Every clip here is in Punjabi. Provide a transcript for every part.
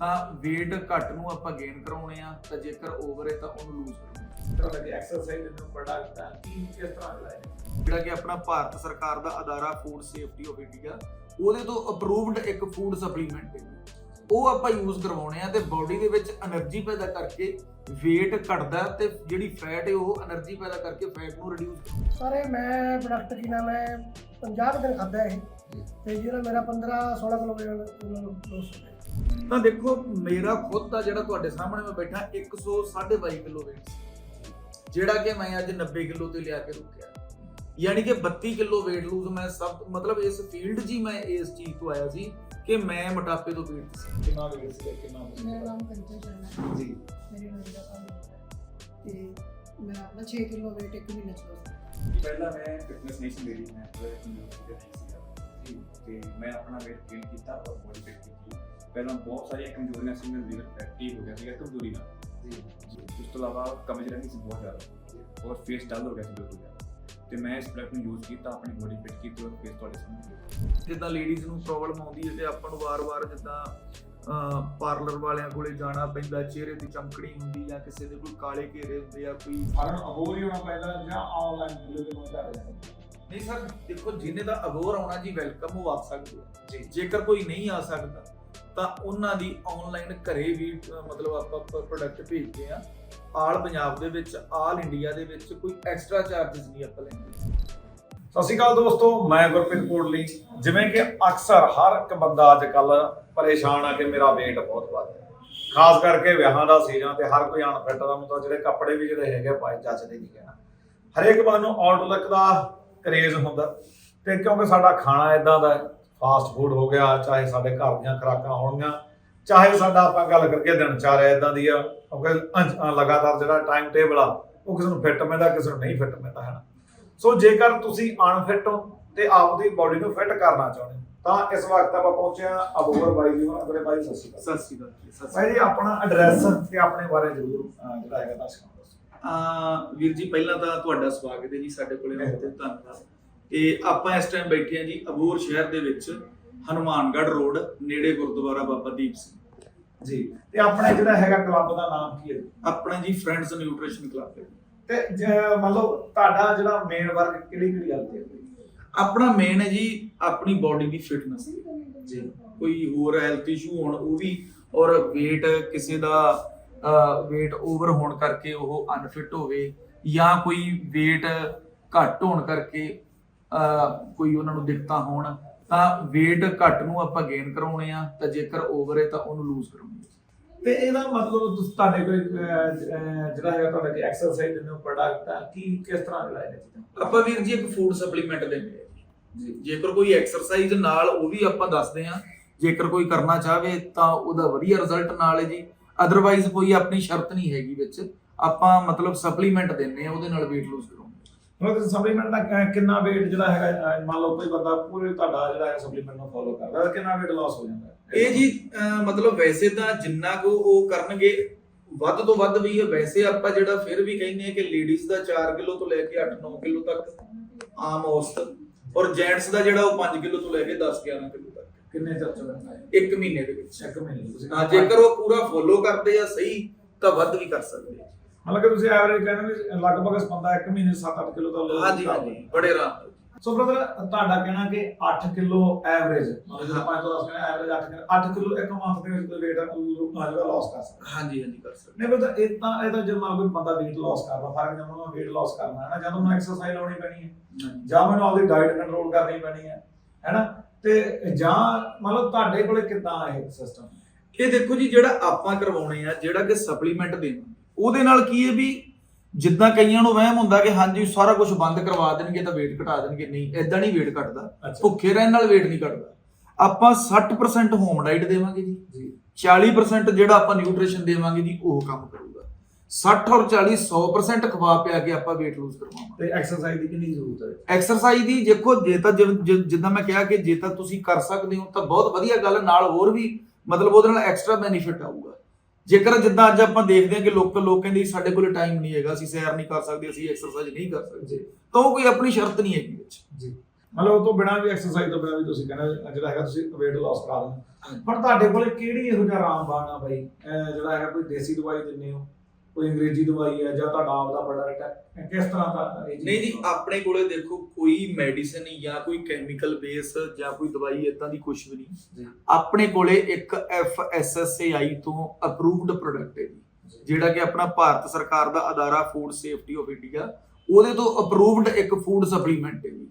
ਤਾਂ weight ਘੱਟ ਨੂੰ ਆਪਾਂ ਗੇਨ ਕਰਾਉਣੇ ਆ ਤਾਂ ਜੇਕਰ ਓਵਰ ਹੈ ਤਾਂ ਉਹਨੂੰ ਲੂਜ਼ ਕਰਾਉਣਾ ਕਿ ਐਕਸਰਸਾਈਜ਼ ਨੂੰ ਪ੍ਰੋਡਕਟ ਆ ਕੀ ਕਿਸ ਤਰ੍ਹਾਂ ਲਾਇਆ ਜਿਹੜਾ ਕਿ ਆਪਣਾ ਭਾਰਤ ਸਰਕਾਰ ਦਾ ਅਦਾਰਾ ਫੂਡ ਸੇਫਟੀ ਆਫ ਇੰਡੀਆ ਉਹਦੇ ਤੋਂ ਅਪਰੂਵਡ ਇੱਕ ਫੂਡ ਸਪਲੀਮੈਂਟ ਹੈ। ਉਹ ਆਪਾਂ ਯੂਜ਼ ਕਰਵਾਉਣੇ ਆ ਤੇ ਬਾਡੀ ਦੇ ਵਿੱਚ એનર્ਜੀ ਪੈਦਾ ਕਰਕੇ weight ਘਟਦਾ ਤੇ ਜਿਹੜੀ ਫੈਟ ਹੈ ਉਹ એનર્ਜੀ ਪੈਦਾ ਕਰਕੇ ਫੈਟ ਨੂੰ ਰਿਡਿਊਸ ਸਰ ਇਹ ਮੈਂ ਪ੍ਰੋਡਕਟ ਕੀ ਨਾਮ 50 ਦਿਨ ਖਾਦਾ ਇਹ। ਤੇ ਜਿਹੜਾ ਮੇਰਾ 15 16 ਕਿਲੋ weight ਲੋਸ ਹੋ ਗਿਆ। ਤਾਂ ਦੇਖੋ ਮੇਰਾ ਖੁਦ ਦਾ ਜਿਹੜਾ ਤੁਹਾਡੇ ਸਾਹਮਣੇ ਮੈਂ ਬੈਠਾ 122 ਕਿਲੋ weight ਸੀ। ਜਿਹੜਾ ਕਿ ਮੈਂ ਅੱਜ 90 ਕਿਲੋ ਤੇ ਲਿਆ ਕੇ ਰੁਕਿਆ। ਯਾਨੀ ਕਿ 32 ਕਿਲੋ weight lose ਮੈਂ ਸਭ ਮਤਲਬ ਇਸ ਫੀਲਡ ਹੀ ਮੈਂ ਇਸ ਚੀਜ਼ ਤੋਂ ਆਇਆ ਸੀ ਕਿ ਮੈਂ ਮੋਟਾਪੇ ਤੋਂ ਪੀੜਤ ਸੀ। ਕਿੰਨਾ ਵੇਟ ਸੀ ਕਿੰਨਾ ਮੇਰਾ ਨਾਮ ਕੰਚਨ ਸ਼ਰਮਾ ਹੈ। ਜੀ। ਮੇਰੀ ਉਮਰ ਦਾ ਹੈ ਤੇ ਮੇਰਾ ਆਪਣਾ 6 ਕਿਲੋ weight ਇੱਕ ਮਹੀਨੇ ਚ ਹੋਇਆ। ਪਹਿਲਾਂ ਮੈਂ ਫਿਟਨੈਸ ਨਹੀਂ ਸੀ ਮੇਰੀ ਮੈਂ ਤੇ ਨਹੀਂ ਸੀਗਾ। ਜੀ ਤੇ ਮੈਂ ਆਪਣਾ weight gain ਕੀਤਾ ਔਰ ਬੋਡੀ ਫਿਟ ਕੀਤੀ। ਪਹਿਲਾਂ ਬਹੁਤ ਸਾਰੀਆਂ ਕਮਜ਼ੋਰੀਆਂ ਸੀ ਮੇਰਾ ਲੀਵਰ ਫੈਟੀ ਹੋ ਗਿਆ ਸੀਗਾ ਕਮਜ਼ੋਰੀ ਨਾਲ। ਜੀ। ਉਸ ਤੋਂ ਇਲਾਵਾ ਕਮਜ਼ੋਰੀ ਰਹਿੰਦੀ ਸੀ ਬਹੁਤ ਜ਼ਿਆਦਾ ਔਰ ਫੇਸ ਡਲ ਹੋ ਗਿਆ ਸੀ ਬਿਲਕੁਲ ਜ਼ਿਆਦਾ। ਤੇ ਮੈਂ ਇਸ ਪ੍ਰੋਡਕਟ ਨੂੰ ਯੂਜ਼ ਕੀਤਾ ਆਪਣੀ ਬੋਡੀ ਫਿਟ ਕੀਤੀ ਔਰ ਫੇਸ ਤੁਹਾਡੇ ਸਾਹਮਣੇ ਜਿੱਦਾਂ ਲੇਡੀਜ਼ ਨੂੰ ਪ੍ਰੋਬਲਮ ਆਉਂਦੀ ਹੈ ਤੇ ਆਪਾਂ ਨੂੰ ਵਾਰ-ਵਾਰ ਜਿੱਦਾਂ ਪਾਰਲਰ ਵਾਲਿਆਂ ਕੋਲੇ ਜਾਣਾ ਪੈਂਦਾ ਚਿਹਰੇ ਦੀ ਚਮਕਣੀ ਹੁੰਦੀ ਜਾਂ ਕਿਸੇ ਦੇ ਕੋਈ ਕਾਲੇ ਘੇਰੇ ਹੁੰਦੇ ਆ ਕੋਈ ਸਾਰਿਆਂ ਨੂੰ ਅਬੋਰ ਹੀ ਹੋਣਾ ਪੈਂਦਾ ਜਾਂ ਆਨਲਾਈਨ ਡਿਲੀਵਰੀ ਨੂੰ ਕਰ ਜਾਂਦਾ। ਨਹੀਂ ਸਰ ਦੇਖੋ ਜਿਹਨੇ ਦਾ ਅਗੋਰ ਆਉਣਾ ਜੀ ਵੈਲਕਮ ਉਹ ਆ ਸਕਦੇ ਆ ਜੀ। ਜੇਕਰ ਕੋਈ ਨਹੀਂ ਆ ਸਕਦਾ ਤਾਂ ਉਹਨਾਂ ਦੀ ਆਨਲਾਈਨ ਘਰੇ ਵੀ ਮਤਲਬ ਆਪਾਂ ਪ੍ਰੋਡਕਟ ਭੇਜਦੇ ਆ ਆਲ ਪੰਜਾਬ ਦੇ ਵਿੱਚ ਆਲ ਇੰਡੀਆ ਦੇ ਵਿੱਚ ਕੋਈ ਐਕਸਟਰਾ ਚਾਰजेस ਨਹੀਂ ਆਪਾਂ ਲੈਂਦੇ। ਸਤਿ ਸ਼੍ਰੀ ਅਕਾਲ ਦੋਸਤੋ ਮੈਂ ਗੁਰਪ੍ਰੀਤ ਕੋਟਲੀ। ਜਿਵੇਂ ਕਿ ਅਕਸਰ ਹਰ ਇੱਕ ਬੰਦਾ ਅੱਜ ਕੱਲ ਪਰੇਸ਼ਾਨ ਆ ਕਿ ਮੇਰਾ weight ਬਹੁਤ ਵੱਧ ਗਿਆ। ਖਾਸ ਕਰਕੇ ਵਿਆਹਾਂ ਦਾ ਸੀਜ਼ਨ ਤੇ ਹਰ ਕੋਈ ਅਨਫਿਟ ਦਾ ਮਤਲਬ ਜਿਹੜੇ ਕੱਪੜੇ ਵੀ ਜਿਹੜੇ ਹੈਗੇ ਪਾਏ ਜੱਚਦੇ ਨਹੀਂ ਕਹਿਣਾ। ਹਰੇਕ ਬੰਦੇ ਨੂੰ ਆਊਟਲੁੱਕ ਦਾ ਕਰੇਜ਼ ਹੁੰਦਾ। ਤੇ ਕਿਉਂਕਿ ਸਾਡਾ ਖਾਣਾ ਇਦਾਂ ਦਾ ਫਾਸਟ ਫੂਡ ਹੋ ਗਿਆ ਚਾਹੇ ਸਾਡੇ ਘਰ ਦੀਆਂ ਖੁਰਾਕਾਂ ਹੋਣਗੀਆਂ ਚਾਹੇ ਸਾਡਾ ਆਪਾਂ ਗੱਲ ਕਰਕੇ ਦਿਨਚਾਰਿਆ ਇਦਾਂ ਦੀ ਆ ਕਿਉਂਕਿ ਲਗਾਤਾਰ ਜਿਹੜਾ ਟਾਈਮ ਟੇਬਲ ਆ ਉਹ ਕਿਸੇ ਨੂੰ ਫਿੱਟ ਮਿਲਦਾ ਕਿਸੇ ਨੂੰ ਨਹੀਂ ਫਿੱਟ ਮਿਲਦਾ ਹੈ ਨਾ? ਸੋ ਜੇਕਰ ਤੁਸੀਂ ਅਨਫਿਟ ਹੋ ਤੇ ਆਪਦੀ ਬਾਡੀ ਨੂੰ ਫਿੱਟ ਕਰਨਾ ਚਾਹੁੰਦੇ ਤਾਂ ਇਸ ਵਕਤ ਆਪਾਂ ਪਹੁੰਚੇ ਹਾਂ ਅਬੋਰ ਬਾਈ ਜੀ ਉਹਨਾਂ ਕੋਲੇ। ਬਾਈ ਸਤਿ ਸ਼੍ਰੀ ਅਕਾਲ। ਸਤਿ ਸ਼੍ਰੀ ਅਕਾਲ ਜੀ। ਆਪਣਾ ਐਡਰੈਸ ਤੇ ਆਪਣੇ ਬਾਰੇ ਜ਼ਰੂਰ ਜਿਹੜਾ ਹੈਗਾ ਦਰਸ਼ਕਾਂ ਅਕਾਲ ਵੀਰ ਜੀ ਪਹਿਲਾਂ ਤਾਂ ਤੁਹਾਡਾ ਸਵਾਗਤ ਹੈ ਜੀ ਸਾਡੇ ਕੋਲੇ ਆਉਣ ਤੇ ਧੰਨਵਾਦ। ਤੇ ਆਪਾਂ ਇਸ ਟਾਈਮ ਬੈਠੇ ਹਾਂ ਜੀ ਅਬੋਰ ਸ਼ਹਿਰ ਦੇ ਵਿੱਚ ਹਨੂਮਾਨਗੜ੍ਹ ਰੋਡ ਨੇੜੇ ਗੁਰਦੁਆਰਾ ਬਾਬਾ ਦੀਪ ਸਿੰਘ। ਜੀ ਤੇ ਆਪਣੇ ਜਿਹੜਾ ਹੈਗਾ ਕਲੱਬ ਦਾ ਨਾਮ ਕੀ ਹੈ? ਆਪਣਾ ਜੀ ਫਰੈਂਡਸ ਨਿਊਟ੍ਰੀਸ਼ਨ ਕਲੱਬ ਹੈ। ਤੇ ਜ- ਮੰਨ ਲਓ ਤੁਹਾਡਾ ਜਿਹੜਾ ਮੇਨ ਵਰਕ ਕਿਹੜੀ ਕਿਹੜੀ ਗੱਲ ਤੇ ਹੈ? ਆਪਣਾ ਮੇਨ ਹੈ ਜੀ ਆਪਣੀ ਬਾਡੀ ਦੀ ਫਿਟਨੈਸ ਜੀ। ਕੋਈ ਹੋਰ ਹੈਲਥ ਇਸ਼ੂ ਹੋਣ ਉਹ ਵੀ ਔਰ weight ਕਿਸੇ ਦਾ weight ਓਵਰ ਹੋਣ ਕਰਕੇ ਉਹ ਅਨਫਿਟ ਹੋਵੇ ਜਾਂ ਕੋਈ weight ਘੱਟ ਹੋਣ ਕਰਕੇ ਕੋਈ ਉਹਨਾਂ ਨੂੰ ਦਿੱਕਤਾਂ ਹੋਣ ਤਾਂ weight ਘੱਟ ਨੂੰ ਆਪਾਂ ਗੇਨ ਕਰਾਉਣੇ ਆ ਤਾਂ ਜੇਕਰ ਓਵਰ ਹੈ ਤਾਂ ਉਹਨੂੰ ਲੂਜ਼ ਕਰਾਉਣੇ ਆ। ਤੇ ਇਹਦਾ ਮਤਲਬ ਤੁਸੀਂ ਤੁਹਾਡੇ ਅਹ, ਜਿਹੜਾ ਹੈਗਾ ਤੁਹਾਡਾ ਕਿ ਐਕਸਰਸਾਈਜ਼ ਦੇ ਨੂੰ ਪ੍ਰੋਡਕਟ ਆ ਕੀ ਕਿਸ ਤਰ੍ਹਾਂ ਜਿਹੜਾ ਚੀਜ਼ਾਂ? ਆਪਾਂ ਵੀਰ ਜੀ ਇੱਕ ਫੂਡ ਸਪਲੀਮੈਂਟ ਦਿੰਦੇ ਆ ਜੇਕਰ ਕੋਈ ਐਕਸਰਸਾਈਜ਼ ਨਾਲ ਉਹ ਵੀ ਆਪਾਂ ਦੱਸਦੇ ਆ ਜੇਕਰ ਕੋਈ ਕਰਨਾ ਚਾਹਵੇ ਤਾਂ ਉਹਦਾ ਵਧੀਆ ਰਿਜ਼ਲਟ ਨਾਲ ਹੈ ਜੀ। ਅਦਰਵਾਈਜ਼ ਕੋਈ ਆਪਣੀ ਸ਼ਰਤ ਨਹੀਂ ਹੈਗੀ ਵਿੱਚ। ਆਪਾਂ ਮਤਲਬ ਸਪਲੀਮੈਂਟ ਦਿੰਦੇ ਆ ਉਹਦੇ ਨਾਲ weight lose ਕਰਾਉਂਦੇ ਮਤਲਬ ਸਪਲੀਮੈਂਟ ਦਾ ਕਿੰਨਾ weight ਜਿਹੜਾ ਹੈਗਾ ਮੰਨ ਲਓ ਕੋਈ ਬੰਦਾ ਪੂਰੇ ਤੁਹਾਡਾ ਜਿਹੜਾ ਹੈ ਸਪਲੀਮੈਂਟ ਨੂੰ ਫੋਲੋ ਕਰਦਾ ਤਾਂ ਕਿੰਨਾ weight loss ਹੋ ਜਾਂਦਾ? ਹੈ? ਇਹ ਜੀ ਮਤਲਬ ਵੈਸੇ ਤਾਂ ਜਿੰਨਾ ਕੁ ਉਹ ਕਰਨਗੇ ਵੱਧ ਤੋਂ ਵੱਧ ਵੀ ਹੈ ਵੈਸੇ ਆਪਾਂ ਜਿਹੜਾ ਫਿਰ ਵੀ ਕਹਿੰਦੇ ਆ ਕਿ ਲੇਡੀਜ਼ ਦਾ 4 ਕਿਲੋ ਤੋਂ ਲੈ ਕੇ 8-9 ਕਿਲੋ ਤੱਕ ਆਮ ਔਸਤ। ਔਰ ਜੈਂਟਸ ਦਾ ਜਿਹੜਾ ਉਹ 5 ਕਿਲੋ ਤੋਂ ਲੈ ਕੇ 10-11 ਕਿਲੋ। ਕਿੰਨੇ ਚਿਰ ਚ ਰਹਿੰਦਾ ਹੈ ਇੱਕ ਮਹੀਨੇ ਦੇ ਵਿੱਚ। ਇੱਕ ਮਹੀਨੇ ਤੁਸੀਂ ਹਾਂ ਜੇਕਰ ਉਹ ਪੂਰਾ ਫੋਲੋ ਕਰਦੇ ਆ ਸਹੀ ਤਾਂ ਵੱਧ ਵੀ ਕਰ ਸਕਦੇ ਆ। ਮਤਲਬ ਕਿ ਤੁਸੀਂ ਐਵਰੇਜ ਕਹਿੰਦੇ ਵੀ ਲਗਭਗ ਬੰਦਾ ਇੱਕ ਮਹੀਨੇ 7-8 ਕਿਲੋ ਦਾ lose ਹਾਂਜੀ ਹਾਂਜੀ। ਬੜੇ ਆਰਾਮ ਸੋ ਬ੍ਰਦਰ ਤੁਹਾਡਾ ਕਹਿਣਾ ਕਿ 8 ਕਿਲੋ ਐਵਰੇਜ ਮਤਲਬ ਜਦੋਂ 5 ਤੋਂ 10 ਕਹਿੰਦੇ ਐਵਰੇਜ 8 ਕਿਲੋ 8 ਕਿਲੋ ਇੱਕ ਮੰਥ ਦੇ ਵਿੱਚ ਕੋਈ weight ਜਿਹੜਾ ਲਾਸ ਕਰ ਸਕਦਾ। ਹਾਂਜੀ ਹਾਂਜੀ ਕਰ ਸਕਦੇ। ਨਹੀਂ ਬਤਾ ਇਹ ਤਾਂ ਇਹ ਤਾਂ ਮੰਨ ਕੋਈ ਬੰਦਾ weight loss ਕਰਦਾ ਫ਼ਰਕ ਜਦੋਂ ਉਹਨੂੰ weight loss ਕਰਨਾ ਹੈ ਨਾ ਜਦੋਂ ਉਹਨੂੰ ਐਕਸਰਸਾਈਜ਼ ਲਾਉਣੀ ਪੈਣੀ ਹੈ। ਹਾਂਜੀ। ਜਾਂ ਮੈਨੂੰ ਆਪਦੀ ਡਾਈਟ ਕੰਟਰੋਲ ਕਰਨੀ ਪੈਣੀ ਹੈ ਹੈਨਾ? ਤੇ ਜਾਂ ਮਤਲਬ ਤੁਹਾਡੇ ਕੋਲੇ ਕਿੱਦਾਂ ਇਹ ਸਿਸਟਮ ਇਹ ਦੇਖੋ ਜੀ ਜਿਹੜਾ ਆਪਾਂ ਕਰਵਾਉਣੇ ਆ ਜਿਹੜਾ ਕਿ ਸਪਲੀਮੈਂਟ ਦੇਣਾ ਉਹਦੇ ਨਾਲ ਕੀ ਹੈ ਵੀ ਜਿੱਦਾਂ ਕਈਆਂ ਨੂੰ ਵਹਿਮ ਹੁੰਦਾ ਕਿ ਹਾਂਜੀ ਸਾਰਾ ਕੁਝ ਬੰਦ ਕਰਵਾ ਦੇਣਗੇ ਤਾਂ weight ਘਟਾ ਦੇਣਗੇ। ਨਹੀਂ ਐਦਾਂ ਨਹੀਂ weight ਘਟਦਾ। ਭੁੱਖੇ ਰਹਿਣ ਨਾਲ weight ਨਹੀਂ ਘਟਦਾ। ਆਪਾਂ 60% ਹੋਮ ਡਾਈਟ ਦੇਵਾਂਗੇ ਜੀ। ਜੀ। 40% ਜਿਹੜਾ ਆਪਾਂ ਨਿਊਟ੍ਰੀਸ਼ਨ ਦੇਵਾਂਗੇ ਜੀ ਉਹ ਕੰਮ ਕਰੂਗਾ। 60 ਔਰ 40 100% ਖਵਾ ਪਿਆ ਕੇ ਆਪਾਂ weight lose ਕਰਵਾਵਾਂਗੇ ਤੇ ਐਕਸਰਸਾਈਜ਼ ਦੀ ਕਿੰਨੀ ਜ਼ਰੂਰਤ ਹੈ? ਐਕਸਰਸਾਈਜ਼ ਦੀ ਦੇਖੋ ਜੇ ਤਾਂ ਜਿੱਦਾਂ ਮੈਂ ਕਿਹਾ ਕਿ ਜੇ ਤਾਂ ਤੁਸੀਂ ਕਰ ਸਕਦੇ ਹੋ ਤਾਂ ਬਹੁਤ ਵਧੀਆ ਗੱਲ ਨਾਲ ਹੋਰ ਵੀ ਮਤਲਬ ਉਹਦੇ ਨਾਲ ਐਕਸਟਰਾ ਬੈਨੀਫਿਟ ਆਊਗਾ। ਜੇਕਰ ਜਿੱਦਾਂ ਅੱਜ ਆਪਾਂ ਦੇਖਦੇ ਹਾਂ ਕਿ ਲੋਕ ਲੋਕ ਕਹਿੰਦੇ ਸਾਡੇ ਕੋਲ ਟਾਈਮ ਨਹੀਂ ਹੈਗਾ ਅਸੀਂ ਸੈਰ ਨਹੀਂ ਕਰ ਸਕਦੇ ਅਸੀਂ ਐਕਸਰਸਾਈਜ਼ ਨਹੀਂ ਕਰ ਸਕਦੇ ਤਾਂ ਉਹ ਕੋਈ ਆਪਣੀ ਸ਼ਰਤ ਨਹੀਂ ਹੈਗੀ ਵਿੱਚ। ਜੀ। ਮਤਲਬ ਉਹ ਤੋਂ ਬਿਨਾਂ ਵੀ ਐਕਸਰਸਾਈਜ਼ ਤੋਂ ਬਿਨਾਂ ਵੀ ਤੁਸੀਂ ਕਹਿੰਦੇ ਜਿਹੜਾ ਹੈਗਾ ਤੁਸੀਂ weight loss ਕਰਾ ਦਿੰਦੇ ਹੁਣ ਤੁਹਾਡੇ ਕੋਲ ਕਿਹੜੀ ਇਹੋ ਜਿਹਾ ਰਾਮਬਾਣ ਆ ਬਾਈ ਜਿਹੜਾ ਹੈਗਾ ਕੋਈ ਦੇਸੀ ਦਵਾਈ ਦਿੰਦੇ ਹੋ? ਕੋਈ ਅੰਗਰੇਜ਼ੀ ਦਵਾਈ ਹੈ ਜਾਂ ਤੁਹਾਡਾ ਆਪਦਾ ਪ੍ਰੋਡਕਟ ਹੈ ਕਿਸ ਤਰ੍ਹਾਂ ਦਾ ਨਹੀਂ ਜੀ ਆਪਣੇ ਕੋਲੇ ਦੇਖੋ ਕੋਈ ਮੈਡੀਸਨ ਜਾਂ ਕੋਈ ਕੈਮੀਕਲ ਬੇਸ ਜਾਂ ਕੋਈ ਦਵਾਈ ਇਦਾਂ ਦੀ ਕੁਝ ਵੀ ਨਹੀਂ। ਆਪਣੇ ਕੋਲੇ ਇੱਕ F S S A I ਤੋਂ ਅਪਰੂਵਡ ਪ੍ਰੋਡਕਟ ਹੈ ਜੀ। ਜਿਹੜਾ ਕਿ ਆਪਣਾ ਭਾਰਤ ਸਰਕਾਰ ਦਾ ਅਦਾਰਾ ਫੂਡ ਸੇਫਟੀ ਆਫ ਇੰਡੀਆ ਉਹਦੇ ਤੋਂ ਅਪਰੂਵਡ ਇੱਕ ਫੂਡ ਸਪਲੀਮੈਂਟ ਹੈ ਜੀ।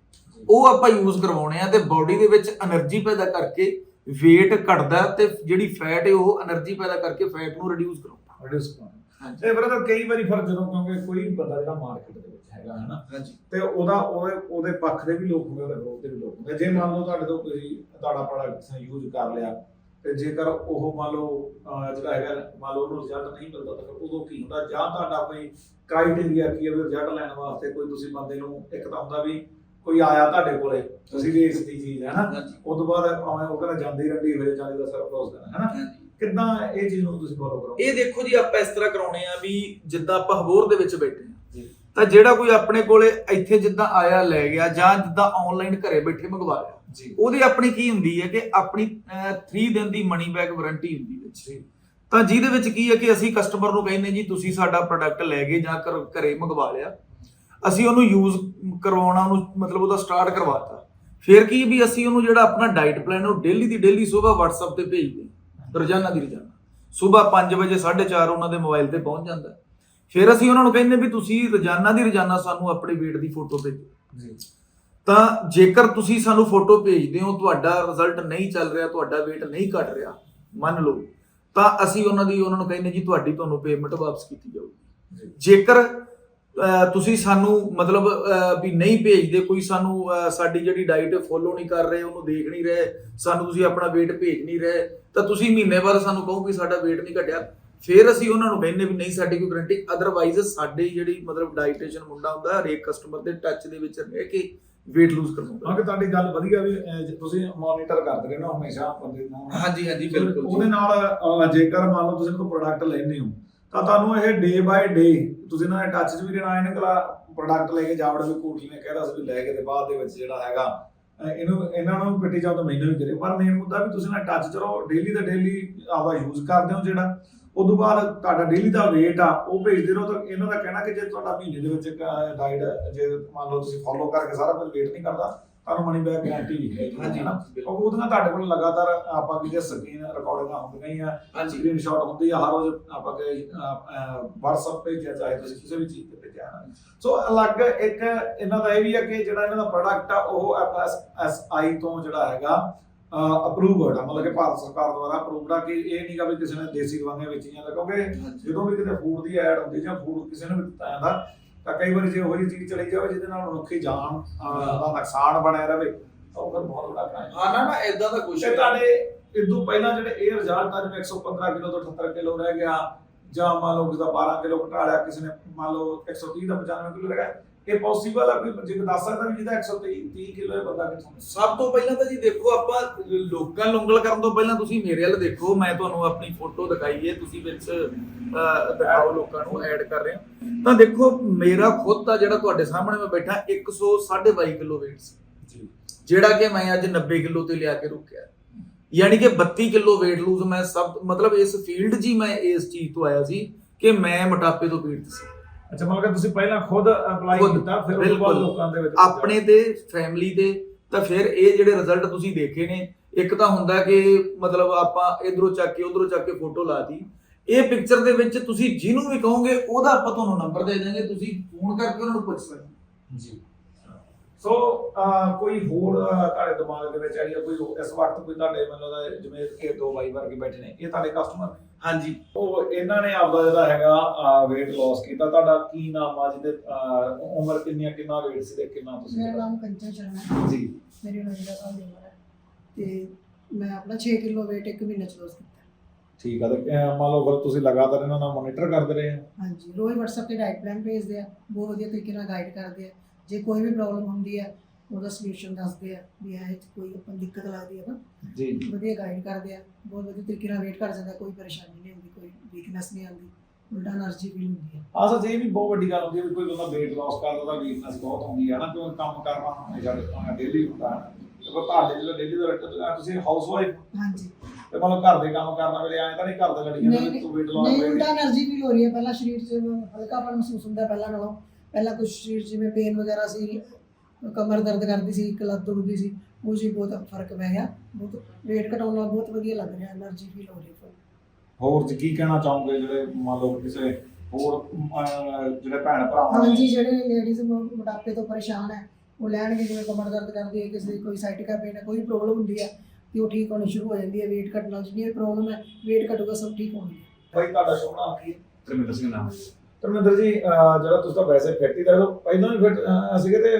ਉਹ ਆਪਾਂ ਯੂਜ਼ ਕਰਵਾਉਣੇ ਆ ਤੇ ਬਾਡੀ ਦੇ ਵਿੱਚ એનર્ਜੀ ਪੈਦਾ ਕਰਕੇ weight ਘਟਦਾ ਤੇ ਜਿਹੜੀ ਫੈਟ ਹੈ ਉਹ એનર્ਜੀ ਪੈਦਾ ਕਰਕੇ ਫੈਟ ਨੂੰ ਰਿਡਿਊਸ ਕਰਾਉਂਦਾ। ਰਿਡਿਊਸ ਕਰਾਉਂਦਾ। ਹਾਂਜੀ। ਤੇ ਬਰਦਰ ਕਈ ਵਾਰੀ ਫਿਰ ਜਦੋਂ ਕਿਉਂਕਿ ਕੋਈ ਬੰਦਾ ਜਿਹੜਾ ਮਾਰਕੀਟ ਦੇ ਵਿੱਚ ਹੈਗਾ ਹਨਾ ਹਾਂਜੀ। ਤੇ ਉਹਦਾ ਉਹਦੇ ਉਹਦੇ ਪੱਖ ਦੇ ਵੀ ਲੋਕ ਹੁੰਦੇ ਉਹਦੇ ਵਿਰੋਧ ਦੇ ਵੀ ਲੋਕ ਹੁੰਦੇ। ਜੇ ਮੰਨ ਲਓ ਤੁਹਾਡੇ ਤੋਂ ਕੋਈ ਤੁਹਾਡਾ ਪ੍ਰੋਡਕਟ ਯੂਜ਼ ਕਰ ਲਿਆ ਤੇ ਜੇਕਰ ਉਹ ਮੰਨ ਲਓ ਅਹ ਜਿਹੜਾ ਹੈਗਾ ਮੰਨ ਲਓ ਉਹਨੂੰ ਰਿਜ਼ਲਟ ਨਹੀਂ ਮਿਲਦਾ ਤਾਂ ਫਿਰ ਉਦੋਂ ਕੀ ਹੁੰਦਾ? ਜਾਂ ਤੁਹਾਡਾ ਕੋਈ ਕ੍ਰਾਈਟੇਰੀਆ ਕੀ ਹੈ ਵੀ ਰਿਜ਼ਲਟ ਲੈਣ ਵਾਸਤੇ ਕੋਈ ਤੁਸੀਂ ਬੰਦੇ ਨੂੰ ਇੱਕ ਤਾਂ ਹੁੰਦਾ ਵੀ ਕੋਈ ਆਇਆ ਤੁਹਾਡੇ ਕੋਲੇ ਤੁਸੀਂ ਵੀ ਇਸ ਦੀ ਚੀਜ਼ ਹੈ ਨਾ ਹਾਂਜੀ। ਉਸ ਤੋਂ ਬਾਅਦ ਭਾਵੇਂ ਉਹ ਕਹਿੰਦਾ ਜਾਂਦੀ ਰੰਡੀ ਹੋਏ ਜਾਂਦੀ ਦਾ ਸਰਪਲਸ ਦੇਣਾ ਹੈ ਨਾ ਹਾਂਜੀ। ਕਿੱਦਾਂ ਇਹ ਚੀਜ਼ ਨੂੰ ਤੁਸੀਂ ਫੋਲੋ ਕਰੋ ਇਹ ਦੇਖੋ ਜੀ ਆਪਾਂ ਇਸ ਤਰ੍ਹਾਂ ਕਰਾਉਣੇ ਆ ਵੀ ਜਿੱਦਾਂ ਆਪਾਂ ਹਬੋਰ ਦੇ ਵਿੱਚ ਬੈਠੇ ਆ। ਤਾਂ ਜਿਹੜਾ ਕੋਈ ਆਪਣੇ ਕੋਲੇ ਇੱਥੇ ਜਿੱਦਾਂ ਆਇਆ ਲੈ ਗਿਆ ਜਾਂ ਜਿੱਦਾਂ ਆਨਲਾਈਨ ਘਰੇ ਬੈਠੇ ਮੰਗਵਾ ਲਿਆ ਜੀ। ਉਹਦੀ ਆਪਣੀ ਕੀ ਹੁੰਦੀ ਹੈ ਕਿ ਆਪਣੀ 3 ਦਿਨ ਦੀ ਮਨੀ ਬੈਕ ਵਾਰੰਟੀ ਹੁੰਦੀ ਵਿੱਚ ਜੀ। ਤਾਂ ਜਿਹਦੇ ਵਿੱਚ ਕੀ ਹੈ ਕਿ ਅਸੀਂ ਕਸਟਮਰ ਨੂੰ ਕਹਿੰਦੇ ਜੀ ਤੁਸੀਂ ਸਾਡਾ ਪ੍ਰੋਡਕਟ ਲੈ ਗਏ ਜਾਂ ਘਰ- ਮੰਗਵਾ ਲਿਆ। ਅਸੀਂ ਉਹਨੂੰ ਯੂਜ਼ ਕਰਵਾਉਣਾ ਉਹਨੂੰ ਮਤਲਬ ਉਹਦਾ ਸਟਾਰਟ ਕਰਵਾਤਾ। ਫਿਰ ਕੀ ਵੀ ਅਸੀਂ ਉਹਨੂੰ ਜਿਹੜਾ ਆਪਣਾ ਡਾਈਟ ਪਲਾਨ ਉਹ ਡੇਲੀ ਦੀ ਡੇਲੀ ਸਵੇਰ WhatsApp ਤੇ ਭੇਜਦੇ ਹਾਂ। ਰੋਜ਼ਾਨਾ ਦੀ ਰੋਜ਼ਾਨਾ। ਸਵੇਰ 5 ਵਜੇ 4:30 ਉਹਨਾਂ ਦੇ ਮੋਬਾਈਲ ਤੇ ਪਹੁੰਚ ਜਾਂਦਾ। ਫਿਰ ਅਸੀਂ ਉਹਨਾਂ ਨੂੰ ਕਹਿੰਦੇ ਵੀ ਤੁਸੀਂ ਰੋਜ਼ਾਨਾ ਦੀ ਰੋਜ਼ਾਨਾ ਸਾਨੂੰ ਆਪਣੇ weight ਦੀ ਫੋਟੋ ਭੇਜੋ। ਜੀ। ਤਾਂ ਜੇਕਰ ਤੁਸੀਂ ਸਾਨੂੰ ਫੋਟੋ ਭੇਜਦੇ ਹੋ ਤੁਹਾਡਾ ਰਿਜ਼ਲਟ ਨਹੀਂ ਚੱਲ ਰਿਹਾ ਤੁਹਾਡਾ weight ਨਹੀਂ ਘਟ ਰਿਹਾ ਮੰਨ ਲਓ ਤਾਂ ਅਸੀਂ ਉਹਨਾਂ ਦੀ ਉਹਨਾਂ ਨੂੰ ਕਹਿੰਦੇ ਜੀ ਤੁਹਾਡੀ ਤੁਹਾਨੂੰ ਪੇਮੈਂਟ ਵਾਪਸ ਕੀਤੀ ਜਾਊਗੀ। ਜੇਕਰ ਤੁਸੀਂ ਸਾਨੂੰ ਮਤਲਬ ਵੀ ਨਹੀਂ ਭੇਜਦੇ ਕੋਈ ਸਾਨੂੰ ਸਾਡੀ ਜਿਹੜੀ ਡਾਈਟ ਫੋਲੋ ਨਹੀਂ ਕਰ ਰਹੇ ਉਹਨੂੰ ਦੇਖ ਨਹੀਂ ਰਹੇ ਸਾਨੂੰ ਤੁਸੀਂ ਆਪਣਾ weight ਭੇਜ ਨਹੀਂ ਰਹੇ ਤਾਂ ਤੁਸੀਂ ਮਹੀਨੇ ਬਾਅਦ ਸਾਨੂੰ ਕਹੋ ਕਿ ਸਾਡਾ weight ਨਹੀਂ ਘਟਿਆ। ਫਿਰ ਅਸੀਂ ਉਹਨਾਂ ਨੂੰ ਕਹਿੰਦੇ ਵੀ ਨਹੀਂ ਸਾਡੀ ਕੋਈ ਗਰੰਟੀ ਅਦਰਵਾਈਜ਼ ਸਾਡੀ ਜਿਹੜੀ ਮਤਲਬ ਡਾਈਟੇਸ਼ਨ ਮੁੰਡਾ ਹੁੰਦਾ ਹਰੇਕ ਕਸਟਮਰ ਦੇ ਟੱਚ ਦੇ ਵਿੱਚ ਰਹਿ ਕੇ weight lose ਕਰਵਾਉਂਦਾ। ਕਿਉਂਕਿ ਤੁਹਾਡੀ ਗੱਲ ਵਧੀਆ ਵੀ ਤੁਸੀਂ ਮੋਨੀਟਰ ਕਰਦੇ ਰਹਿਣਾ ਹਮੇਸ਼ਾ ਬੰਦੇ ਨੂੰ ਹਾਂਜੀ ਹਾਂਜੀ ਉਹਦੇ ਨਾਲ ਜੇਕਰ ਮੰਨ ਲਓ ਤੁਸੀਂ ਕੋਈ ਪ੍ਰੋਡਕਟ ਲੈਂਦੇ ਹੋ ਤਾਂ ਤੁਹਾਨੂੰ ਇਹ ਡੇ ਬਾਏ ਡੇ ਤੁਸੀਂ ਇਹਨਾਂ ਦੇ ਟੱਚ 'ਚ ਵੀ ਰਹਿਣਾ, ਇਹਨੇ ਕਲਾ ਪ੍ਰੋਡਕਟ ਲੈ ਕੇ ਜਾਵੜ ਵੀ ਕੋਟੀ ਨੇ ਕਹਿਦਾ ਸੀ ਵੀ ਲੈ ਕੇ ਤੇ ਬਾਅਦ ਦੇ ਵਿੱਚ ਜਿਹੜਾ ਹੈਗਾ ਇਹਨੂੰ ਇਹਨਾਂ ਨੂੰ ਪਿੱਟੀ ਜਾਓ ਤਾਂ ਮੈਨੂੰ ਵੀ ਕਰੇ ਪਰ ਮੇਨ ਮੁੱਦਾ ਵੀ ਤੁਸੀਂ ਨਾ ਟੱਚ 'ਚ ਰਹੋ ਡੇਲੀ ਦਾ ਡੇਲੀ ਆਪਦਾ ਯੂਜ਼ ਕਰਦੇ ਹੋ ਜਿਹੜਾ। ਉਦੋਂ ਬਾਅਦ ਤੁਹਾਡਾ ਡੇਲੀ ਦਾ weight ਆ, ਉਹ ਭੇਜਦੇ ਰਹੋ ਤਾਂ ਇਹਨਾਂ ਦਾ ਕਹਿਣਾ ਕਿ ਜੇ ਤੁਹਾਡਾ ਮਹੀਨੇ ਦੇ ਵਿੱਚ ਡਾਈਟ ਜੇ ਮੰਨ ਲਓ ਤੁਸੀਂ ਫੋਲੋ ਕਰਕੇ ਸਾਰਾ ਕੁਝ weight ਨਹੀਂ ਕਰਦਾ ਤੁਹਾਨੂੰ ਮਨੀ ਬੈਕ ਗਾਰੰਟੀ ਵੀ ਹੈ ਹਾਂਜੀ। ਨਾ ਕਿਉਂਕਿ ਉਹਦੇ ਨਾਲ ਤੁਹਾਡੇ ਕੋਲ ਲਗਾਤਾਰ ਆਪਾਂ ਕੀ ਸਕਰੀਨ ਰਿਕਾਰਡਿੰਗਾਂ ਹੁੰਦੀਆਂ ਆ ਸਕਰੀਨਸ਼ਾਟ ਹੁੰਦੀ ਆ ਹਰ ਰੋਜ਼ ਆਪਾਂ ਕਿ WhatsApp ਤੇ ਜਾਂ ਚਾਹੇ ਤੁਸੀਂ ਕਿਸੇ ਵੀ ਚੀਜ਼ ਤੇ ਭੇਜਿਆ ਸੋ ਅਲੱਗ ਇੱਕ ਇਹਨਾਂ ਦਾ ਇਹ ਵੀ ਆ ਕਿ ਜਿਹੜਾ ਇਹਨਾਂ ਦਾ ਪ੍ਰੋਡਕਟ ਆ ਉਹ FSSI ਤੋਂ ਜਿਹੜਾ ਹੈਗਾ ਅਪਰੂਵਡ ਆ। ਮਤਲਬ ਕਿ ਭਾਰਤ ਸਰਕਾਰ ਦੁਆਰਾ ਅਪਰੂਵਡ ਆ ਕਿ ਇਹ ਨਹੀਂਗਾ ਵੀ ਕਿਸੇ ਨੇ ਦੇਸੀ ਦਵਾਈਆਂ ਵੇਚੀਆਂ ਕਿਉਂਕਿ ਜਦੋਂ ਵੀ ਕਿਤੇ ਫੂਡ ਦੀ ਐਡ ਹੁੰਦੀ ਜਾਂ ਫੂਡ ਕਿਸੇ ਨੂੰ ਵੀ ਦਿੱਤਾ ਜਾਂਦਾ ਤਾਂ ਕਈ ਵਾਰੀ ਜੇ ਉਹੀ ਚੀਜ਼ ਚਲੀ ਜਾਵੇ ਜਿਹਦੇ ਨਾਲ ਮਨੁੱਖੀ ਜਾਨ ਅਹ, ਦਾ ਨੁਕਸਾਨ ਬਣਿਆ ਰਵੇ ਤਾਂ ਉਹ ਫਿਰ ਬਹੁਤ ਵੱਡਾ ਹੈ। ਹਾਂ ਨਾ ਨਾ ਇਦਾਂ ਦਾ ਕੁਝ ਤੇ ਤੁਹਾਡੇ ਇਦੋਂ ਪਹਿਲਾਂ ਜਿਹੜੇ ਇਹ ਰਿਜ਼ਲਟ ਆ ਜਿਵੇਂ 115 ਕਿਲੋ ਤੋਂ 78 ਕਿਲੋ ਰਹਿ ਗਿਆ ਜਾਂ ਮੰਨ ਲਓ ਕਿਸੇ ਦਾ 12 ਕਿਲੋ ਘਟਾ ਲਿਆ ਕਿਸੇ ਨੇ ਮੰਨ ਲਓ 130 ਦਾ 95 ਕਿਲੋ ਰਹਿ ਗਿਆ ਇਹ ਪੋਸੀਬਲ ਆ ਕੋਈ ਜੇ ਦੱਸ ਸਕਦਾ ਵੀ ਜਿਹਦਾ 130 30 ਕਿਲੋ ਇਹ ਬੰਦਾ ਕਿੱਥੋਂ ਸਭ ਤੋਂ ਪਹਿਲਾਂ ਤਾਂ ਜੀ ਦੇਖੋ ਆਪਾਂ ਲੋਕਾਂ ਨੂੰ ਉਂਗਲ ਕਰਨ ਤੋਂ ਪਹਿਲਾਂ ਤੁਸੀਂ ਮੇਰੇ ਵੱਲ ਦੇਖੋ ਮੈਂ ਤੁਹਾਨੂੰ ਆਪਣੀ ਫੋਟੋ ਦਿਖਾਈ ਹੈ ਤੁਸੀਂ ਵਿੱਚ ਦਿਖਾਓ ਲੋਕਾਂ ਨੂੰ ਐਡ ਕਰ ਰਹੇ ਹੋ। ਤਾਂ ਦੇਖੋ ਮੇਰਾ ਖੁਦ ਦਾ ਜਿਹੜਾ ਤੁਹਾਡੇ ਸਾਹਮਣੇ ਮੈਂ ਬੈਠਾ 122 ਕਿਲੋ weight ਸੀ। ਜੀ। ਜਿਹੜਾ ਕਿ ਮੈਂ ਅੱਜ 90 ਕਿਲੋ ਤੇ ਲਿਆ ਕੇ ਰੁਕਿਆ। ਯਾਨੀ ਕਿ 32 ਕਿਲੋ weight lose ਮੈਂ ਸਭ ਮਤਲਬ ਇਸ ਫੀਲਡ ਹੀ ਮੈਂ ਇਸ ਚੀਜ਼ ਤੋਂ ਆਇਆ ਸੀ ਕਿ ਮੈਂ ਮੋਟਾਪੇ ਤੋਂ ਪੀੜਤ ਸੀ। ਅੱਛਾ ਮਤਲਬ ਕਿ ਤੁਸੀਂ ਪਹਿਲਾਂ ਖੁਦ ਅਪਲਾਈ ਖੁਦ, ਕੀਤਾ ਫਿਰ ਉਸ ਤੋਂ ਬਾਅਦ ਬਿਲਕੁਲ। ਲੋਕਾਂ ਦੇ ਵਿੱਚ ਆਪਣੇ ਤੇ ਫੈਮਿਲੀ ਤੇ ਤਾਂ ਫਿਰ ਇਹ ਜਿਹੜੇ ਰਿਜ਼ਲਟ ਤੁਸੀਂ ਦੇਖੇ ਨੇ ਇੱਕ ਤਾਂ ਹੁੰਦਾ ਕਿ ਮਤਲਬ ਆਪਾਂ ਇਧਰੋਂ ਚੱਕ ਕੇ ਉਧਰੋਂ ਚੱਕ ਕੇ ਫੋਟੋ ਲਾਤੀ ਇਹ ਪਿਕਚਰ ਦੇ ਵਿੱਚ ਤੁਸੀਂ ਜਿਹਨੂੰ ਵੀ ਕਹੋਗੇ ਉਹਦਾ ਆਪਾਂ ਤੁਹਾਨੂੰ ਨੰਬਰ ਦੇ ਦਾਂਗੇ ਤੁਸੀਂ ਫੋਨ ਕਰਕੇ ਉਹਨਾਂ ਨੂੰ ਪੁੱਛ ਸਕਦੇ ਹੋ। ਜੀ ਸੋ ਕੋਈ ਹੋਰ ਤੁਹਾਡੇ ਦਿਮਾਗ ਦੇ ਵਿੱਚ ਆਈ ਹੈ ਕੋਈ ਇਸ ਵਕਤ ਕੋਈ ਤੁਹਾਡੇ ਮਤਲਬ ਦਾ ਜਿਵੇਂ ਇਹ ਦੋ ਬਾਈ ਵਰਗੇ ਬੈਠੇ ਨੇ ਇਹ ਤੁਹਾਡੇ ਕਸਟਮਰ ਹਾਂਜੀ। ਉਹ ਇਹਨਾਂ ਨੇ ਆਪਦਾ ਜਿਹੜਾ ਹੈਗਾ weight loss ਕੀਤਾ। ਤੁਹਾਡਾ ਕੀ ਨਾਮ ਆ ਜਿਹਦੇ ਉਮਰ ਕਿੰਨੀ ਆ ਕਿੰਨਾ weight ਸੀ ਤੇ ਕਿੰਨਾ ਤੁਸੀਂ ਮੇਰਾ ਨਾਮ ਕੰਚਨ ਸ਼ਰਮਾ ਜੀ। ਮੇਰੀ 49 ਸਾਲ ਦੀ ਉਮਰ ਹੈ। ਤੇ ਮੈਂ ਆਪਣਾ 6 ਕਿਲੋ weight ਇੱਕ ਮਹੀਨੇ ਚ ਲੋਸ ਕੀਤਾ। ਠੀਕ ਆ ਤੇ ਮੰਨ ਲਓ ਫਿਰ ਤੁਸੀਂ ਲਗਾਤਾਰ ਇਹਨਾਂ ਨਾਲ ਮੋਨੀਟਰ ਕਰਦੇ ਰਹੇ ਹਾਂਜੀ। ਰੋਜ਼ WhatsApp ਤੇ ਡਾਈਟ ਪਲਾਨ ਭੇਜਦੇ ਆ। ਬਹੁਤ ਵਧੀਆ ਤਰੀਕੇ ਨਾਲ ਗਾਈਡ ਕਰਦੇ ਆ। ਜੇ ਕੋਈ ਵੀ ਪ੍ਰੋਬਲਮ ਹੁੰਦੀ ਹੈ ਉਹਦਾ ਸੋਲੂਸ਼ਨ ਦੱਸਦੇ ਆ ਵੀ ਇਹ ਚ ਕੋਈ ਆਪਾਂ ਨੂੰ ਦਿੱਕਤ ਲੱਗਦੀ ਹੈ ਨਾ ਜੀ। ਜੀ ਵਧੀਆ ਗਾਈਡ ਕਰਦੇ ਆ। ਬਹੁਤ ਵਧੀਆ ਤਰੀਕੇ ਨਾਲ ਵੇਟ ਕਰ ਸਕਦਾ ਕੋਈ ਪਰੇਸ਼ਾਨੀ ਨਹੀਂ ਹੁੰਦੀ ਕੋਈ ਵੀਕਨੈਸ ਨਹੀਂ ਆਉਂਦੀ ਉਲਟਾ એનર્ਜੀ ਵੀ ਹੁੰਦੀ ਹੈ ਆਹ ਸੱਚ ਇਹ ਵੀ ਬਹੁਤ ਵੱਡੀ ਗੱਲ ਹੁੰਦੀ ਹੈ ਵੀ ਕੋਈ ਬੰਦਾ weight loss ਕਰਦਾ ਤਾਂ ਵੀਕਨੈਸ ਬਹੁਤ ਆਉਂਦੀ ਹੈ ਨਾ ਕਿਉਂਕਿ ਕੰਮ ਕਰਨਾ ਹਮੇਸ਼ਾ ਦਿੱਤਾ ਡੇਲੀ ਹੁੰਦਾ ਹੈ ਤੇ ਪਰ ਤੁਹਾਡੇ ਜਿਹੜਾ ਡੇਲੀ ਦਾ ਰੱਖਿਆ ਤੁਸੀਂ ਹਾਊਸ ਵਾਈਫ ਹਾਂਜੀ। ਤੇ ਮਤਲਬ ਘਰ ਦੇ ਕੰਮ ਕਰਨਾ ਵੇਲੇ ਐਂ ਤਾਂ ਨਹੀਂ ਘਰ ਦਾ ਲੜੀਆਂ ਨਹੀਂ weight loss ਨਹੀਂ ਉਲਟਾ એનર્ਜੀ ਵੀ ਹੋ ਰਹੀ ਹੈ ਪਹਿਲਾਂ ਸਰੀਰ 'ਚ ਹਲਕਾਪਨ ਮਹਿਸੂਸ ਹੁੰਦਾ ਪਹਿਲਾਂ ਨਾਲੋਂ। ਪਹਿਲਾਂ ਕੁਝ ਜਿਵੇਂ ਪੇਨ ਵਗੈਰਾ ਸੀ ਕਮਰ ਦਰਦ ਕਰਦੀ ਸੀ ਇੱਕ ਲੱਤ ਦੁਖਦੀ ਸੀ ਉਹ ਜੀ ਬਹੁਤ ਫ਼ਰਕ ਪੈ ਗਿਆ ਬਹੁਤ weight ਘਟਾਉਣ ਨਾਲ ਬਹੁਤ ਵਧੀਆ ਲੱਗ ਰਿਹਾ એનર્ਜੀ ਫੀਲ ਹੋ ਰਹੀ ਹੈ ਹੋਰ ਜੀ ਕੀ ਕਹਿਣਾ ਚਾਹੋਗੇ ਜਿਹੜੇ ਮੰਨ ਲਓ ਕਿਸੇ ਹੋਰ ਅਹ, ਜਿਹੜੇ ਭੈਣ ਭਰਾ ਹੋਣ ਹਾਂਜੀ ਜਿਹੜੇ ਲੇਡੀਜ਼ ਮੋਟਾਪੇ ਤੋਂ ਪਰੇਸ਼ਾਨ ਹੈ ਉਹ ਲੈਣਗੇ ਜਿਵੇਂ ਕਮਰ ਦਰਦ ਕਰਦੀ ਹੈ ਕਿਸੇ ਦੀ ਕੋਈ ਸਾਈਟ ਕਾ ਪੇਨ ਹੈ ਕੋਈ ਪ੍ਰੋਬਲਮ ਹੁੰਦੀ ਹੈ ਤੇ ਉਹ ਠੀਕ ਹੋਣੀ ਸ਼ੁਰੂ ਹੋ ਜਾਂਦੀ ਹੈ weight ਘਟਣ ਨਾਲ ਜਿੰਨੀ ਪ੍ਰੋਬਲਮ ਹੈ weight ਘਟੂਗਾ ਸਭ ਠੀਕ ਹੋਣਗੇ ਬਈ ਤੁਹਾਡਾ ਸ਼ੋਭਾ ਕੀ ਹੈ? ਧਰਮਿੰਦਰ ਸਿੰਘ ਨਾਮ ਹੈ ਜੀ। ਧਰਮਿੰਦਰ ਜੀ ਜਿਹੜਾ ਤੁਸੀਂ ਤਾਂ ਵੈਸੇ ਫਿੱਟ ਹੀ ਰਹੇ ਹੋ ਪਹਿਲਾਂ ਵੀ ਫਿੱਟ ਸੀਗੇ ਤੇ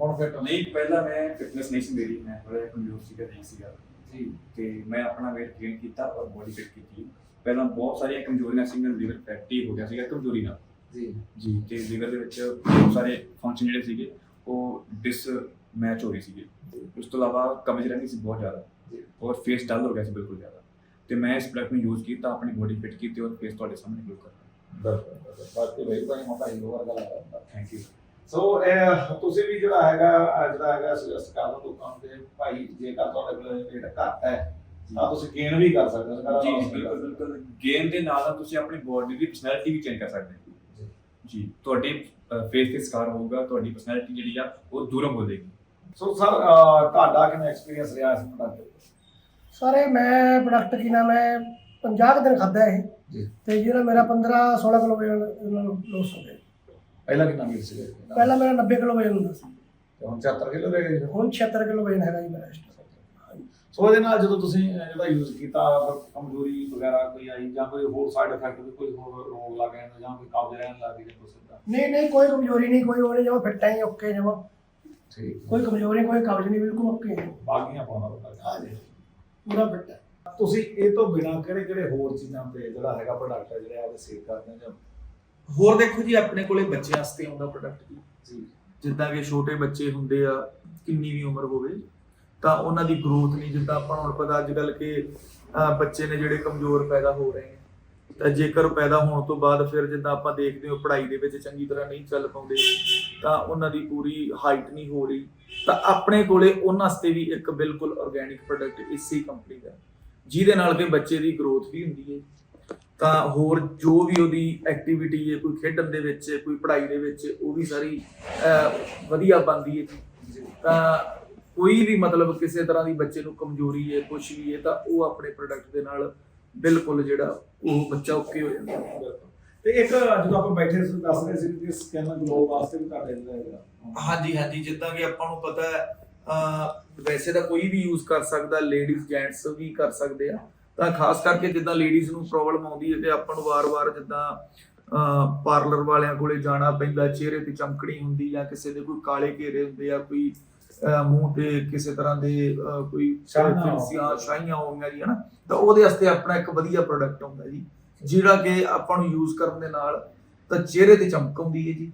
ਹੁਣ ਫਿੱਟ ਨਹੀਂ ਪਹਿਲਾਂ ਮੈਂ ਫਿਟਨੈਸ ਨਹੀਂ ਸੀ ਮੇਰੀ ਮੈਂ ਥੋੜਾ ਜਿਹਾ ਕਮਜ਼ੋਰ ਸੀਗਾ ਨਹੀਂ ਸੀਗਾ। ਜੀ ਤੇ ਮੈਂ ਆਪਣਾ weight gain ਕੀਤਾ ਔਰ ਬੋਡੀ ਫਿਟ ਕੀਤੀ। ਪਹਿਲਾਂ ਬਹੁਤ ਸਾਰੀਆਂ ਕਮਜ਼ੋਰੀਆਂ ਸੀ ਮੇਰਾ ਲਿਵਰ ਫੈਟੀ ਹੋ ਗਿਆ ਸੀਗਾ ਕਮਜ਼ੋਰੀ ਨਾਲ। ਜੀ। ਜੀ ਤੇ ਲਿਵਰ ਦੇ ਵਿੱਚ ਬਹੁਤ ਸਾਰੇ ਫੰਕਸ਼ਨ ਜਿਹੜੇ ਸੀਗੇ ਉਹ ਡਿਸ ਮੈਚ ਹੋ ਰਹੀ ਸੀਗੇ। ਉਸ ਤੋਂ ਇਲਾਵਾ ਕਮਜ਼ ਰਹਿੰਦੀ ਸੀ ਬਹੁਤ ਜ਼ਿਆਦਾ। ਜੀ। ਔਰ ਫੇਸ ਡਲ ਹੋ ਗਿਆ ਸੀ ਬਿਲਕੁਲ ਜ਼ਿਆਦਾ। ਤੇ ਮੈਂ ਇਸ ਪ੍ਰੋਡਕਟ ਨੂੰ ਯੂਜ਼ ਕੀਤਾ ਆਪਣੀ ਬੋਡੀ ਫਿਟ ਕੀਤੀ ਔਰ ਫੇਸ ਤੁਹਾਡੇ ਸਾਹਮਣੇ ਗਲੋ ਬਿਲਕੁਲ। ਬਾਕੀ ਬਈ ਭਾਈ ਹੁੰਦਾ ਹੀ ਹੋਰ ਗੱਲ ਹੈ। ਥੈਂਕ ਯੂ ਸੋ ਇਹ ਤੁਸੀਂ ਵੀ ਜਿਹੜਾ ਹੈਗਾ ਅਹ ਜਿਹੜਾ ਹੈਗਾ ਸੁਜੈਸਟ ਕਰ ਲਓ ਲੋਕਾਂ ਨੂੰ ਕਿ ਭਾਈ ਜੇਕਰ ਤੁਹਾਡੇ ਕੋਲ weight ਘੱਟ ਹੈ ਤਾਂ ਤੁਸੀਂ ਗੇਨ ਵੀ ਕਰ ਸਕਦੇ ਹੋ ਸਾਰਾ ਜੀ loss ਵੀ ਕਰ ਬਿਲਕੁਲ। ਬਿਲਕੁਲ ਗੇਮ ਦੇ ਨਾਲ ਨਾਲ ਤੁਸੀਂ ਆਪਣੀ ਬੋਡੀ ਦੀ ਪਰਸਨੈਲਿਟੀ ਵੀ ਚੇਂਜ ਕਰ ਸਕਦੇ ਹੋ। ਜੀ। ਜੀ ਤੁਹਾਡੀ ਫੇਸ ਤੇ ਸਕਾਰ ਹੋਊਗਾ ਤੁਹਾਡੀ ਪਰਸਨੈਲਿਟੀ ਜਿਹੜੀ ਆ ਉਹ ਦੂਰੋਂ ਹੋ ਜਾਏਗੀ ਸੋ ਸਰ ਤੁਹਾਡਾ ਕਿਵੇਂ ਐਕਸਪੀਰੀਅੰਸ ਰਿਹਾ ਇਸ ਪ੍ਰੋਡਕਟ ਸਰ ਇਹ ਮੈਂ ਪ੍ਰੋਡਕਟ ਕੀ ਨਾਮ ਹੈ 50 ਕੁ ਦਿਨ ਖਾਦਾ ਇਹ। ਤੇ ਜਿਹੜਾ ਮੇਰਾ 15 16 ਕਿਲੋ ਵਜਨ ਲੋਸ ਹੋ ਗਿਆ ਪਹਿਲਾਂ ਕਿੰਨਾ weight ਸੀਗਾ? ਪਹਿਲਾਂ ਮੇਰਾ 90 ਕਿਲੋ ਵਜਨ ਹੁੰਦਾ ਸੀ। ਤੇ ਹੁਣ 74 ਕਿਲੋ ਰਹਿ ਗਏ। ਹੁਣ 76 ਕਿਲੋ ਵਜਨ ਹੈਗਾ ਜੀ ਮੇਰਾ ਇਸ time। ਸੋ ਇਹਦੇ ਨਾਲ ਜਦੋਂ ਤੁਸੀਂ ਅਹ, ਜਿਹੜਾ ਯੂਜ਼ ਕੀਤਾ ਕਮਜ਼ੋਰੀ ਵਗੈਰਾ ਕੋਈ ਆਈ ਜਾਂ ਕੋਈ ਹੋਰ ਸਾਈਡ ਇਫੈਕਟ ਕੋਈ ਹੋਰ ਰੋਗ ਲੱਗ ਜਾਂਦਾ ਜਾਂ ਕੋਈ ਕਬਜ਼ ਰਹਿਣ ਲੱਗ ਗਈ ਜਾਂ ਕੁਛ ਏਦਾਂ? ਨਹੀਂ ਨਹੀਂ ਕੋਈ ਕਮਜ਼ੋਰੀ ਨਹੀਂ ਕੋਈ ਉਹ ਨਹੀਂ ਜਮਾ ਫਿੱਟ ਹੈ ਓਕੇ ਜਮਾ ਠੀਕ। ਕੋਈ ਕਮਜ਼ੋਰੀ ਕੋਈ ਕਬਜ਼ ਨਹੀਂ ਬਿਲਕੁਲ ਓਕੇ ਬਾਗੀਆਂ ਪਾਉਣਾ ਪਊਗਾ ਹਾਂਜੀ। ਪੂਰਾ ਫਿੱਟ ਹੈ। ਤੁਸੀਂ ਇਹ ਤੋਂ ਬਿਨਾ ਕਿਹੜੇ ਕਿਹੜੇ ਹੋਰ ਚੀਜ਼ਾਂ ਤੇ ਜਿਹੜਾ ਹੈਗਾ ਪ੍ਰੋਡਕਟ ਹੈ ਜਿਹੜੇ ਆਪਦੇ ਸੇਲ ਕਰਦੇ ਹੋ ਜਾਂ ਹੋਰ ਦੇਖੋ ਜੀ ਆਪਣੇ ਕੋਲੇ ਬੱਚਿਆਂ ਵਾਸਤੇ ਆਉਂਦਾ ਪ੍ਰੋਡਕਟ ਜੀ। ਜਿੱਦਾਂ ਕਿ ਛੋਟੇ ਬੱਚੇ ਹੁੰਦੇ ਆ ਕਿੰਨੀ ਵੀ ਉਮਰ ਹੋਵੇ ਤਾਂ ਉਹਨਾਂ ਦੀ ਗਰੋਥ ਨਹੀਂ ਜਿੱਦਾਂ ਆਪਾਂ ਨੂੰ ਹੁਣ ਪਤਾ ਅੱਜ ਕੱਲ ਕਿ ਬੱਚੇ ਨੇ ਜਿਹੜੇ ਕਮਜ਼ੋਰ ਪੈਦਾ ਹੋ ਰਹੇ ਨੇ ਤਾਂ ਜੇਕਰ ਪੈਦਾ ਹੋਣ ਤੋਂ ਬਾਅਦ ਫਿਰ ਜਿੱਦਾਂ ਆਪਾਂ ਦੇਖਦੇ ਹਾਂ ਪੜ੍ਹਾਈ ਦੇ ਵਿੱਚ ਚੰਗੀ ਤਰ੍ਹਾਂ ਨਹੀਂ ਚੱਲ ਪਾਉਂਦੇ ਤਾਂ ਉਹਨਾਂ ਦੀ ਪੂਰੀ ਹਾਈਟ ਨਹੀਂ ਹੋ ਰਹੀ। ਤਾਂ ਆਪਣੇ ਕੋਲੇ ਉਹਨਾਂ ਵਾਸਤੇ ਵੀ ਇੱਕ ਬਿਲਕੁਲ ਆਰਗੇਨਿਕ ਪ੍ਰੋਡਕਟ ਇਸੇ ਕੰਪਨੀ ਦਾ ਜਿਹਦੇ ਨਾਲ ਕਿ ਬੱਚੇ ਦੀ ਗਰੋਥ ਵੀ ਹੁੰਦੀ ਹੈ ਤਾਂ ਹੋਰ ਜੋ ਵੀ ਉਹਦੀ ਐਕਟੀਵਿਟੀ ਹੈ ਕੋਈ ਖੇਡਣ ਦੇ ਵਿੱਚ ਕੋਈ ਪੜ੍ਹਾਈ ਦੇ ਵਿੱਚ ਉਹ ਵੀ ਸਾਰੀ ਵਧੀਆ ਬਣਦੀ ਹੈ। ਤਾਂ ਕੋਈ ਵੀ ਮਤਲਬ ਕਿਸੇ ਤਰ੍ਹਾਂ ਦੀ ਬੱਚੇ ਨੂੰ ਕਮਜ਼ੋਰੀ ਹੈ ਕੁਝ ਵੀ ਹੈ ਤਾਂ ਉਹ ਆਪਣੇ ਪ੍ਰੋਡਕਟ ਦੇ ਨਾਲ ਬਿਲਕੁਲ ਜਿਹੜਾ ਉਹ ਬੱਚਾ ਓਕੇ ਹੋ ਜਾਂਦਾ ਹੈ। ਤੇ ਇੱਕ ਜਦੋਂ ਆਪਾਂ ਬੈਠੇ ਸੀ ਦੱਸ ਰਹੇ ਸੀ ਕਿ ਸਕਿਨ ਗਲੋ ਵਾਸਤੇ ਵੀ ਤੁਹਾਡੇ ਜਿਹੜਾ ਹੈਗਾ ਹਾਂਜੀ ਹਾਂਜੀ ਜਿੱਦਾਂ ਕਿ ਆਪਾਂ ਨੂੰ ਪਤਾ ਹੈ ਵੈਸੇ ਤਾਂ ਕੋਈ ਵੀ ਯੂਜ਼ ਕਰ ਸਕਦਾ ਲੇਡੀਜ਼ ਜੈਂਟਸ ਵੀ ਕਰ ਸਕਦੇ ਆ। ਤਾਂ ਖਾਸ ਕਰਕੇ ਜਿੱਦਾਂ ਲੇਡੀਜ਼ ਨੂੰ ਪ੍ਰੋਬਲਮ ਆਉਂਦੀ ਹੈ ਕਿ ਆਪਾਂ ਨੂੰ ਵਾਰ-ਵਾਰ ਜਿੱਦਾਂ ਪਾਰਲਰ ਵਾਲਿਆਂ ਕੋਲੇ ਜਾਣਾ ਪੈਂਦਾ ਚਿਹਰੇ ਤੇ ਚਮਕਣੀ ਹੁੰਦੀ ਜਾਂ ਕਿਸੇ ਦੇ ਕੋਈ ਕਾਲੇ ਘੇਰੇ ਹੁੰਦੇ ਆ ਕੋਈ ਮੂੰਹ ਤੇ ਕਿਸੇ ਤਰ੍ਹਾਂ ਦੇ ਕੋਈ ਫਿੰਸੀਆਂ ਸ਼ਾਈਆਂ ਹੋਣਗੀਆਂ ਜੀ ਹਨਾ? ਤਾਂ ਉਹਦੇ ਵਾਸਤੇ ਆਪਣਾ ਇੱਕ ਵਧੀਆ ਪ੍ਰੋਡਕਟ ਹੁੰਦਾ ਜੀ ਜਿਹੜਾ ਕਿ ਆਪਾਂ ਨੂੰ ਯੂਜ਼ ਕਰਨ ਦੇ ਨਾਲ ਤਾਂ ਚਿਹਰੇ ਤੇ ਚਮਕ ਆਉਂਦੀ ਹੈ ਜੀ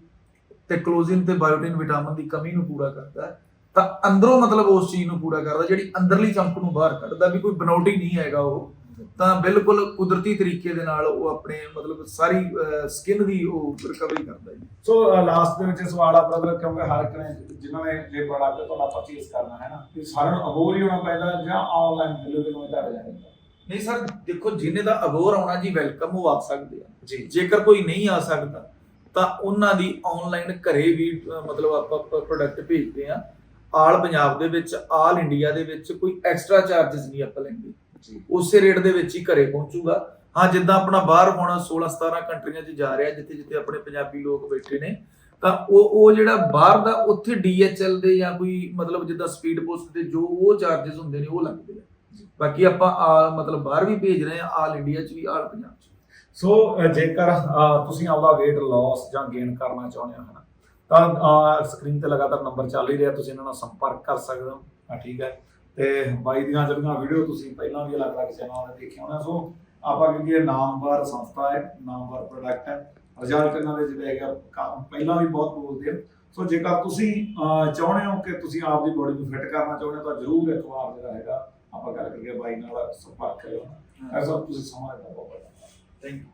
ਤੇ ਕਲੋਜ਼ਿਨ ਤੇ ਬਾਇਓਟਿਨ ਵਿਟਾਮਿਨ ਦੀ ਕਮੀ ਨੂੰ ਪੂਰਾ ਕਰਦਾ। ਹੈ। ਤਾਂ ਅੰਦਰੋਂ ਮਤਲਬ ਉਸ ਚੀਜ਼ ਨੂੰ ਪੂਰਾ ਕਰਦਾ ਜਿਹੜੀ ਅੰਦਰਲੀ ਚਮਕ ਨੂੰ ਬਾਹਰ ਕੱਢਦਾ ਵੀ ਕੋਈ ਬਨੌਟੀ ਨਹੀਂ ਹੈਗਾ ਉਹ ਤਾਂ ਬਿਲਕੁਲ ਕੁਦਰਤੀ ਤਰੀਕੇ ਦੇ ਨਾਲ ਉਹ ਆਪਣੇ ਮਤਲਬ ਸਾਰੀ ਸਕਿਨ ਦੀ ਉਹ ਰਿਕਵਰੀ ਕਰਦਾ ਜੀ। ਸੋ ਲਾਸਟ ਦੇ ਵਿੱਚ ਸਵਾਲ ਆ ਬ੍ਰਦਰ ਕਿਉਂਕਿ ਹਰ ਇੱਕ ਨੇ ਜਿਨ੍ਹਾਂ ਨੇ ਇਹ ਪ੍ਰੋਡਕਟ ਤੁਹਾਡਾ ਪਰਚੇਸ ਕਰਨਾ ਹੈ ਨਾ ਕਿ ਸਾਰਿਆਂ ਨੂੰ ਅਬੋਰ ਹੀ ਹੋਣਾ ਪੈਂਦਾ ਜਾਂ ਆਨਲਾਈਨ ਡਿਲੀਵਰੀ ਨੂੰ ਤੁਹਾਡੇ ਜਾਣੇ ਨਹੀਂ ਸਰ ਦੇਖੋ ਜਿਹਨੇ ਦਾ ਅਬੋਰ ਆਉਣਾ ਜੀ ਵੈਲਕਮ ਉਹ ਆ ਸਕਦੇ ਆ। ਜੀ। ਜੇਕਰ ਕੋਈ ਨਹੀਂ ਆ ਸਕਦਾ ਤਾਂ ਉਹਨਾਂ ਦੀ ਆਨਲਾਈਨ ਘਰੇ ਵੀ ਮਤਲਬ ਆਪਾਂ ਪ੍ਰੋਡਕਟ ਭੇਜਦੇ ਆ। ਆਲ ਪੰਜਾਬ ਦੇ ਵਿੱਚ ਆਲ ਇੰਡੀਆ ਦੇ ਵਿੱਚ ਕੋਈ ਐਕਸਟਰਾ ਚਾਰजेस ਨਹੀਂ ਆਪਾਂ ਲੈਂਦੇ। ਉਸੇ ਰੇਟ ਦੇ ਵਿੱਚ ਹੀ ਘਰੇ ਪਹੁੰਚੂਗਾ। ਹਾਂ ਜਿੱਦਾਂ ਆਪਣਾ ਬਾਹਰ ਹੁਣ 16 17 ਕੰਟਰੀਆਂ 'ਚ ਜਾ ਰਿਹਾ ਜਿੱਥੇ ਜਿੱਥੇ ਆਪਣੇ ਪੰਜਾਬੀ ਲੋਕ ਬੈਠੇ ਨੇ ਤਾਂ ਉਹ ਉਹ ਜਿਹੜਾ ਬਾਹਰ ਦਾ ਉੱਥੇ ਡੀਐਚਐਲ ਦੇ ਜਾਂ ਕੋਈ ਮਤਲਬ ਜਿੱਦਾਂ ਸਪੀਡ ਪੋਸਟ ਦੇ ਜੋ ਉਹ ਚਾਰजेस ਹੁੰਦੇ ਨੇ ਉਹ ਲੱਗਦੇ ਆ। ਬਾਕੀ ਆਪਾਂ ਮਤਲਬ ਬਾਹਰ ਵੀ ਭੇਜ ਰਹੇ ਆ ਆਲ ਇੰਡੀਆ 'ਚ ਵੀ ਆਲ ਪੰਜਾਬ 'ਚ ਸੋ ਜੇਕਰ ਤੁਸੀਂ ਆਪਦਾ weight loss ਜਾਂ ਗੇਨ ਕਰਨਾ ਚਾਹੁੰਦੇ ਹੋ ਹਨਾ ਤਾਂ ਸਕਰੀਨ ਤੇ ਲਗਾਤਾਰ ਨੰਬਰ ਚੱਲ ਹੀ ਰਿਹਾ ਤੁਸੀਂ ਇਹਨਾਂ ਨਾਲ ਸੰਪਰਕ ਕਰ ਸਕਦੇ ਹੋ। ਹਾਂ ਠੀਕ ਹੈ। ਤੇ ਬਾਈ ਦੀਆਂ ਜਿਹੜੀਆਂ ਵੀਡੀਓ ਤੁਸੀਂ ਪਹਿਲਾਂ ਵੀ ਅਲੱਗ-ਅਲੱਗ ਚੈਨਲਾਂ ਤੇ ਦੇਖੀਆਂ ਹੋਣਾ ਸੋ ਆਪਾਂ ਕਿਉਂਕਿ ਇਹ ਨਾਮਵਰ ਸੰਸਥਾ ਹੈ ਨਾਮਵਰ ਪ੍ਰੋਡਕਟ ਹੈ। ਰਿਜ਼ਲਟ ਇਹਨਾਂ ਦੇ ਜਿਹੜੇ ਹੈਗਾ ਕੰਮ ਪਹਿਲਾਂ ਵੀ ਬਹੁਤ ਬੋਲਦੇ ਆ। ਸੋ ਜੇਕਰ ਤੁਸੀਂ ਚਾਹੁੰਦੇ ਹੋ ਕਿ ਤੁਸੀਂ ਆਪਦੀ ਬੋਡੀ ਨੂੰ ਫਿੱਟ ਕਰਨਾ ਚਾਹੁੰਦੇ ਹੋ ਤਾਂ ਜ਼ਰੂਰ ਇੱਕ ਵਾਰ ਜਿਹੜਾ ਹੈਗਾ ਆਪਾਂ ਗੱਲ ਕਰੀਏ ਬਾਈ ਨਾਲ ਸੰਪਰਕ ਕਰਿਓ। ਐਸਾ ਤੁਸੀਂ ਸਮਾਂ ਦਿੱਤਾ ਬਹੁਤ ਬਹੁਤ ਥੈਂਕ ਯੂ